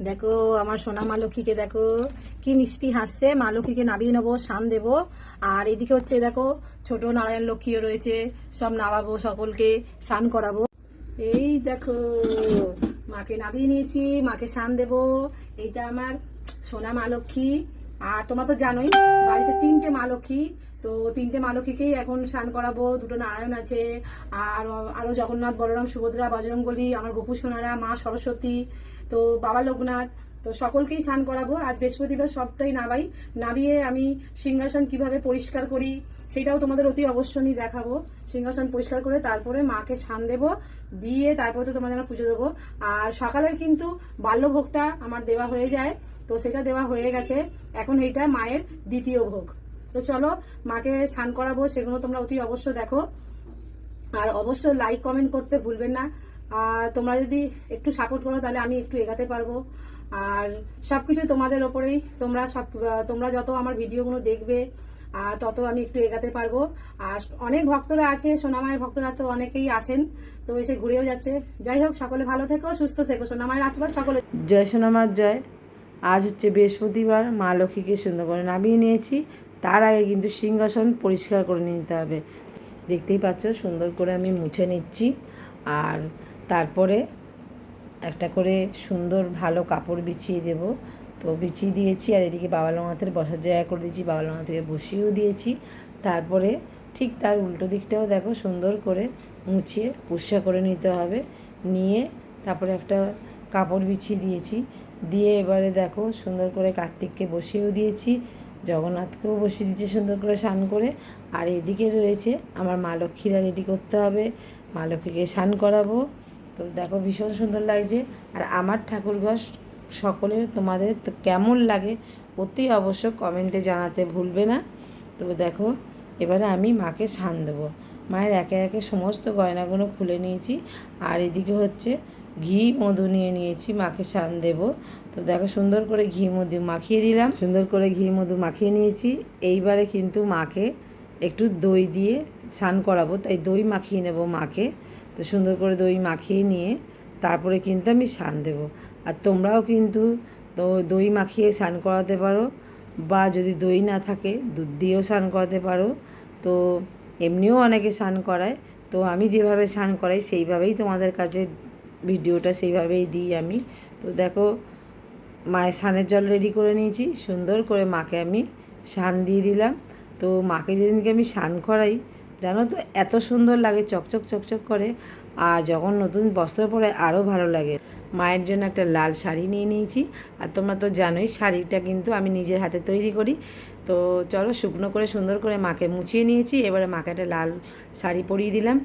দেখো, আমার সোনা মা লক্ষ্মীকে দেখো, কি মিষ্টি হাসছে। মা লক্ষ্মীকে নাবিয়ে নেব, শান দেবো। আর এদিকে হচ্ছে, দেখো, ছোট নারায়ণ লক্ষ্মীও রয়েছে। সব নামাবো সকলকে স্নান করাবো। এই দেখো, মাকে নাবিয়ে নিয়েছি, মাকে শান দেবো। এইটা আমার সোনা মা লক্ষ্মী আর তোমরা তো জানোই, বাড়িতে তিনটে মা লক্ষ্মী তো তিনটে মা লক্ষ্মীকেই এখন স্নান করাবো। দুটো নারায়ণ আছে। আর আরও জগন্নাথ, বলরাম, সুভদ্রা বজরঙ্গলি আমার গোপু সোনারা মা সরস্বতী। তো বাবা লোকনাথ, তো সকলকেই স্নান করাবো। আজ বৃহস্পতিবার সবটাই নাবাই নাবিয়ে আমি সিংহাসন কীভাবে পরিষ্কার করি, সেটাও তোমাদের অতি অবশ্যই দেখাবো। সিংহাসন পরিষ্কার করে তারপরে মাকে স্নান দেবো, দিয়ে তারপরে তো তোমাদের পুজো দেবো। আর সকালের কিন্তু বাল্যভোগটা আমার দেওয়া হয়ে যায়, তো সেটা দেওয়া হয়ে গেছে। এখন এইটা মায়ের দ্বিতীয় ভোগ। তো চলো, মাকে স্নান করাবো, সেগুলো তোমরা অতি অবশ্য দেখো। আর অবশ্য লাইক কমেন্ট করতে ভুলবেন না। তোমরা যদি একটু সাপোর্ট করো, তাহলে আমি একটু এগাতে পারব। আর সবকিছু তোমাদের ওপরেই। তোমরা সব তোমরা যত আমার ভিডিওগুলো দেখবে তত আমি একটু এগাতে পারব। আর অনেক ভক্তরা আছে, সোনামায়ের ভক্তরা তো অনেকেই আসেন তো এসে ঘুরেও যাচ্ছে। যাই হোক, সকলে ভালো থেকো, সুস্থ থেকো। সোনামায়ের আশীর্বাদ সকলে। জয় সোনামার জয়। আজ হচ্ছে বৃহস্পতিবার, মা লক্ষ্মীকে সুন্দর করে নামিয়ে নিয়েছি। তার আগে কিন্তু সিংহাসন পরিষ্কার করে নিতে হবে। দেখতেই পাচ্ছ, সুন্দর করে আমি মুছে নিচ্ছি। আর তারপরে একটা করে সুন্দর ভালো কাপড় বিছিয়ে দেব। তো বিছিয়ে দিয়েছি আর এদিকে বাবা লোঙাতের বসার জায়গা করে দিয়েছি বাবা লোঙাতের বসিয়েও দিয়েছি। তারপরে ঠিক তার উল্টো দিকটাও দেখো সুন্দর করে মুছিয়ে পরিষ্কার করে নিতে হবে। নিয়ে তারপরে একটা কাপড় বিছিয়ে দিয়েছি। দিয়ে এবারে দেখো সুন্দর করে কার্তিককে বসিয়েও দিয়েছি, জগন্নাথকেও বসিয়ে দিয়েছি সুন্দর করে স্নান করে। আর এদিকে রয়েছে আমার মা লক্ষ্মীরা রেডি করতে হবে। মা লক্ষ্মীকে স্নান করাবো। তো দেখো ভীষণ সুন্দর লাগছে। আর আমার ঠাকুরঘর সকলের তোমাদের তো কেমন লাগে অতি অবশ্য কমেন্টে জানাতে ভুলবে না। তো দেখো, এবারে আমি মাকে স্নান দেবো। মায়ের একে একে সমস্ত গয়নাগুলো খুলে নিয়েছি। আর এদিকে হচ্ছে ঘি, মধু নিয়ে নিয়েছি, মাকে স্নান দেবো। তো দেখো সুন্দর করে ঘি, মধু মাখিয়ে দিলাম। সুন্দর করে ঘি, মধু মাখিয়ে নিয়েছি। এইবারে কিন্তু মাকে একটু দই দিয়ে স্নান করাবো। তাই দই মাখিয়ে নেব মাকে। তো সুন্দর করে দই মাখিয়ে নিয়ে তারপরে কিন্তু আমি স্নান দেবো। আর তোমরাও কিন্তু তো দই মাখিয়ে স্নান করাতে পারো বা যদি দই না থাকে, দুধ দিয়েও স্নান করাতে পারো। তো এমনিও অনেকে স্নান করায়। তো আমি যেভাবে স্নান করাই সেইভাবেই তোমাদের কাছে ভিডিওটা সেইভাবেই দিই আমি। তো দেখো, মায়ের স্নানের জল রেডি করে নিয়েছি। সুন্দর করে মাকে আমি স্নান দিয়ে দিলাম। তো মাকে যেদিনকে আমি স্নান করাই জানো তো, এত সুন্দর লাগে, চকচক চকচক করে। আর যখন নতুন বস্ত্র পরে আরও ভালো লাগে। মায়ের জন্য একটা লাল শাড়ি নিয়ে নিয়েছি। আর তোমরা তো জানোই, শাড়িটা কিন্তু আমি নিজের হাতে তৈরি করি। তো চলো, শুকনো করে, সুন্দর করে মাকে মুছিয়ে নিয়েছি। এবারে মাকে একটা লাল শাড়ি পরিয়ে দিলাম।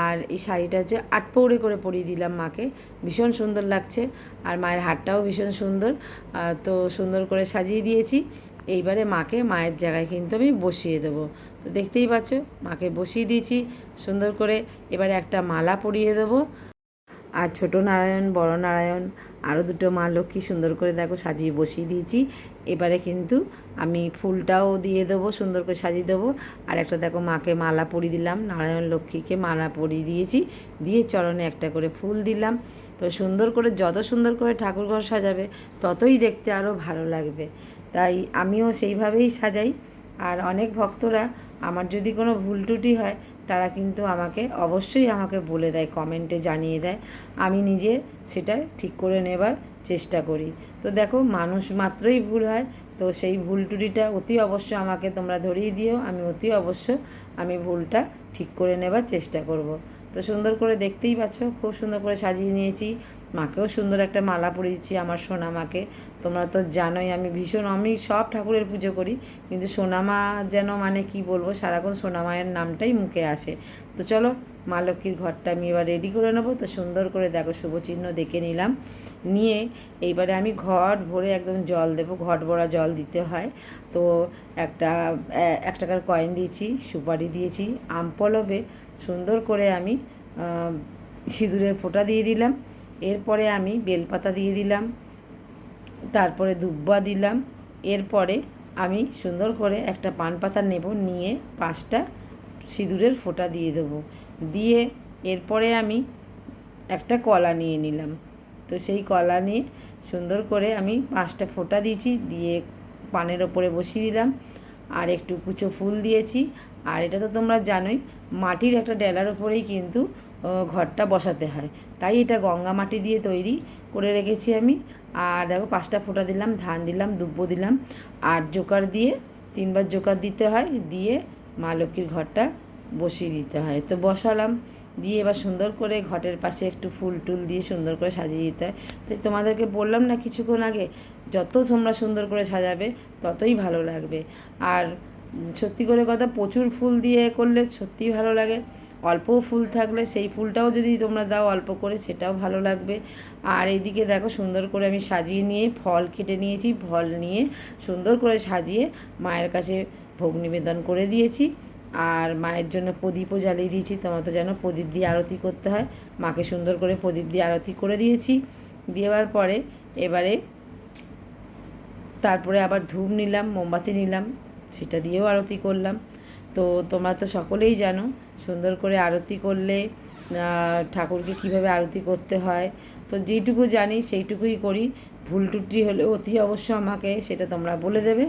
আর এই শাড়িটা হচ্ছে আট পৌড়ে করে পরিয়ে দিলাম মাকে। ভীষণ সুন্দর লাগছে। আর মায়ের হাটটাও ভীষণ সুন্দর। তো সুন্দর করে সাজিয়ে দিয়েছি। এইবারে মাকে মায়ের জায়গায় কিন্তু আমি বসিয়ে দেবো। তো দেখতেই পাচ্ছ, মাকে বসিয়ে দিয়েছি, সুন্দর করে এবারে একটা মালা পরিয়ে দেবো। আর ছোট নারায়ণ, বড় নারায়ণ, আরও দুটো মা লক্ষ্মী সুন্দর করে দেখো সাজিয়ে বসিয়ে দিয়েছি। এবারে কিন্তু আমি ফুলটাও দিয়ে দেবো, সুন্দর করে সাজিয়ে দেবো। আর একটা দেখো মাকে মালা পরিয়ে দিলাম, নারায়ণ লক্ষ্মীকে মালা পরিয়ে দিয়েছি, দিয়ে চরণে একটা করে ফুল দিলাম। তো সুন্দর করে, যত সুন্দর করে ঠাকুর ঘর সাজাবে, ততই দেখতে আরও ভালো লাগবে। তাই আমিও সেইভাবেই সাজাই। আর অনেক ভক্তরা, আমার যদি কোনো ভুল ত্রুটি হয় তারা কিন্তু আমাকে অবশ্যই আমাকে বলে দেয়, কমেন্টে জানিয়ে দেয়। আমি নিজে সেটা ঠিক করে নেবার চেষ্টা করি। তো দেখো, মানুষ মাত্রই ভুল হয়, তো সেই ভুল টুটিটা অতি অবশ্য আমাকে তোমরা ধরিয়ে দিও। আমি অতি অবশ্য আমি ভুলটা ঠিক করে নেবার চেষ্টা করব। তো সুন্দর করে দেখতেই পাচ্ছ, খুব সুন্দর করে সাজিয়ে নিয়েছি। মাকেও সুন্দর একটা মালা পরিয়েছি আমার সোনামাকে তোমরা তো জানোই আমি ভীষণ, আমি সব ঠাকুরের পুজো করি, কিন্তু সোনামা যেন মানে কি বলব, সারাক্ষণ সোনামায়ের নামটাই মুখে আসে। তো চলো মা লক্ষ্মীর ঘরটা আমি এবার রেডি করে নেব। তো সুন্দর করে দেখো শুভচিহ্ন দেখে নিলাম। নিয়ে এইবারে আমি ঘট ভরে একদম জল দেবো, ঘট ভরা জল দিতে হয়। তো একটা এক টাকার কয়েন দিয়েছি, সুপারি দিয়েছি, আম পলবে। সুন্দর করে আমি সিঁদুরের ফোঁটা দিয়ে দিলাম। এরপরে আমি বেলপাতা দিয়ে দিলাম। তারপরে দুব্বা দিলাম। এরপরে আমি সুন্দর করে একটা পান পাতা নেব, নিয়ে পাঁচটা সিঁদুরের ফোঁটা দিয়ে দেবো। দিয়ে এরপরে আমি একটা কলা নিয়ে নিলাম। তো সেই কলা নিয়ে সুন্দর করে আমি পাঁচটা ফোঁটা দিয়েছি, দিয়ে পানের ওপরে বসিয়ে দিলাম। আর একটু কুচো ফুল দিয়েছি। আর এটা তো তোমরা জানোই, মাটির একটা ডেলার ওপরেই কিন্তু ঘরটা বসাতে হয়। তাই এটা গঙ্গা মাটি দিয়ে তৈরি করে রেখেছি আমি। আর দেখো, পাঁচটা ফোঁটা দিলাম, ধান দিলাম, দুব্বো দিলাম। আর জোকার দিয়ে, তিনবার জোকার দিতে হয়। দিয়ে মা লক্ষ্মীর ঘরটা বসিয়ে দিতে হয়। তো বসালাম। দিয়ে এবার সুন্দর করে ঘটের পাশে একটু ফুল টুল দিয়ে সুন্দর করে সাজিয়ে দিতে হয়। তো তোমাদেরকে বললাম না কিছুক্ষণ আগে, যত তোমরা সুন্দর করে সাজাবে, ততই ভালো লাগবে। আর সত্যি করে কথা, প্রচুর ফুল দিয়ে করলে সত্যিই ভালো লাগে। অল্প ফুল থাকলে সেই ফুলটাও যদি তোমরা দাও অল্প করে, সেটাও ভালো লাগবে। আর এইদিকে দেখো, সুন্দর করে আমি সাজিয়ে নিয়ে ফল কেটে নিয়েছি। ফল নিয়ে সুন্দর করে সাজিয়ে মায়ের কাছে ভোগ নিবেদন করে দিয়েছি। আর মায়ের জন্য প্রদীপও জ্বালিয়ে দিয়েছি। তোমার তো যেন প্রদীপ দিয়ে আরতি করতে হয়। মাকে সুন্দর করে প্রদীপ দিয়ে আরতি করে দিয়েছি। দেওয়ার পরে এবারে তারপরে আবার ধূপ নিলাম, মোমবাতি নিলাম, সেটা দিয়েও আরতি করলাম। তো তোমরা তো সকলেই জানো সুন্দর করে আরতি করলে ঠাকুরকে কীভাবে আরতি করতে হয়। তো যেইটুকু জানি সেইটুকুই করি। ভুল টুটি হলে অতি অবশ্য আমাকে সেটা তোমরা বলে দেবে।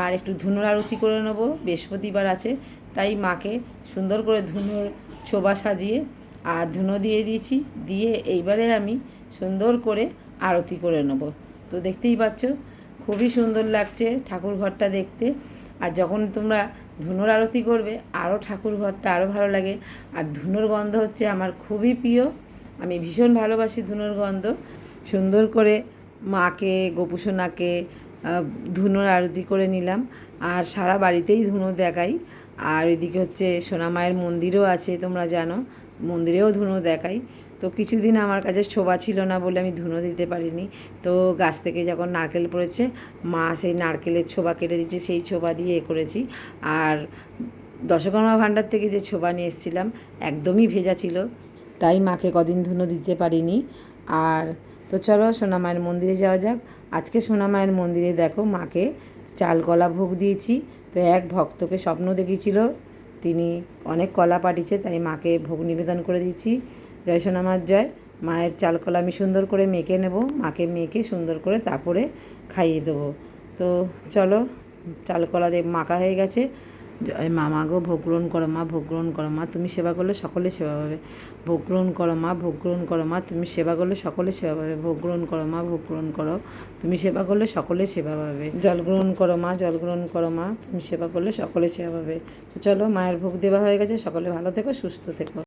আর একটু ধুনুর আরতি করে নেব। বৃহস্পতিবার আছে তাই মাকে সুন্দর করে ধুনুর ছোবা সাজিয়ে আর ধুনো দিয়ে দিয়েছি। দিয়ে এইবারে আমি সুন্দর করে আরতি করে নেব। তো দেখতেই পাচ্ছ, খুবই সুন্দর লাগছে ঠাকুর ঘরটা দেখতে। আর যখন তোমরা ধুনোর আরতি করবে আরও ঠাকুর ঘরটা আরও ভালো লাগে। আর ধুনোর গন্ধ হচ্ছে আমার খুবই প্রিয়। আমি ভীষণ ভালোবাসি ধুনোর গন্ধ। সুন্দর করে মাকে, গোপুসোনাকে ধুনোর আরতি করে নিলাম। আর সারা বাড়িতেই ধুনো দেখাই। আর এদিকে হচ্ছে সোনামায়ের মন্দিরও আছে, তোমরা জানো। মন্দিরেও ধুনো দেখাই। তো কিছুদিন আমার কাছে শোভা ছিল না বলে আমি ধুনো দিতে পারিনি। তো গাছ থেকে যখন নারকেল পড়েছে, মা সেই নারকেলের ছোবা কেটে দিচ্ছে, সেই ছোবা দিয়ে এ করেছি। আর দশকর্মা ভাণ্ডার থেকে যে ছোবা নিয়ে এসেছিলাম, একদমই ভেজা ছিল। তাই মাকে কদিন ধুনো দিতে পারিনি। আর তো চলো সোনামায়ের মন্দিরে যাওয়া যাক। আজকে সোনামায়ের মন্দিরে দেখো মাকে চাল কলা ভোগ দিয়েছি। তো এক ভক্তকে স্বপ্ন দেখিয়েছিল। তিনি অনেক কলা পাঠিয়েছে, তাই মাকে ভোগ নিবেদন করে দিয়েছি। জয় সোনামার জয়। মায়ের চাল কলা আমি সুন্দর করে মেখে নেব। মাকে মেখে সুন্দর করে তারপরে খাইয়ে দেবো। তো চলো, চাল কলা দিয়ে মাখা হয়ে গেছে। মা মা গো, ভোগ গ্রহণ করো মা, ভোগ গ্রহণ করো মা, তুমি সেবা করলে সকলে সেবা পাবে। ভোগ গ্রহণ করো মা, ভোগ গ্রহণ করো মা, তুমি সেবা করলে সকলে সেবা পাবে। ভোগ গ্রহণ করো মা, ভোগ গ্রহণ করো, তুমি সেবা করলে সকলে সেবা পাবে। জল গ্রহণ করো মা, জল গ্রহণ করো মা, তুমি সেবা করলে সকলে সেবা পাবে। চলো, মায়ের ভোগ দেওয়া হয়ে গেছে, সকলে ভালো থেকো, সুস্থ থেকো।